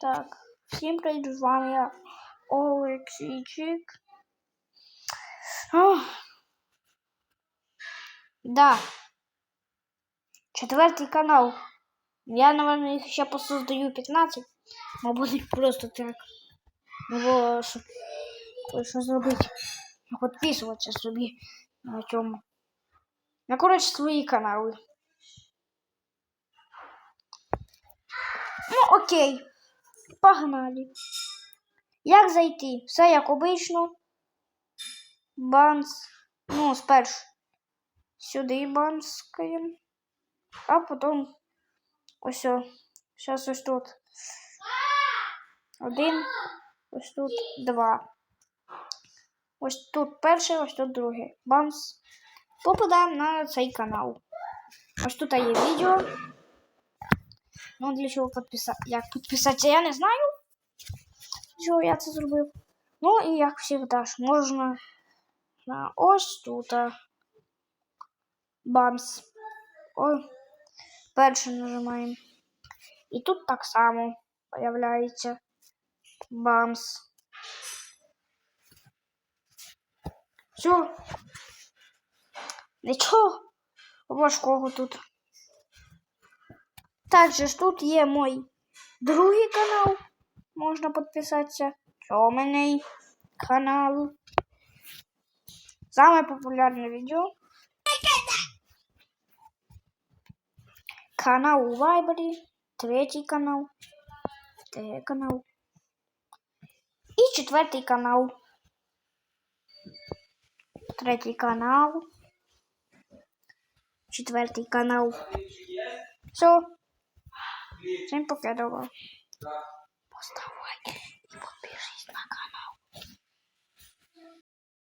Так, всім привіт, з вами я Олексійчик. Ох. Да. Четвертий канал. Я, наверное, їх ще посоздаю 15. Мабуть, просто так. Ну, бо, щоб що зробити. Ну, Підписуватися собі на цьому. Ну, коротше, свої канали. Ну, окей. Погнали. Як зайти? Все як обично. Банс. Ну, спершу сюди банскаємо. А потім ось. Зараз ось тут. Один. Ось тут два. Ось тут перше, ось тут друге. Банс. Попадаємо на цей канал. Ось тут є відео. Ну, для чого підписати? Як підписатися, я не знаю. Чого я це зробив. Ну і як завжди ж можна на ось тут. Бамс. О, перше нажимаємо. І тут так само появляється бамс. Все. Нічого важкого тут. Также ж тут є мой другий канал. Можна підписатися. Чоменний канал. Саме популярне відео. Канал у Вайбері. Третій канал. Третій канал. І четвертий канал. Третій канал. Четвертий канал. Все. Всім покидала. Постав лайк.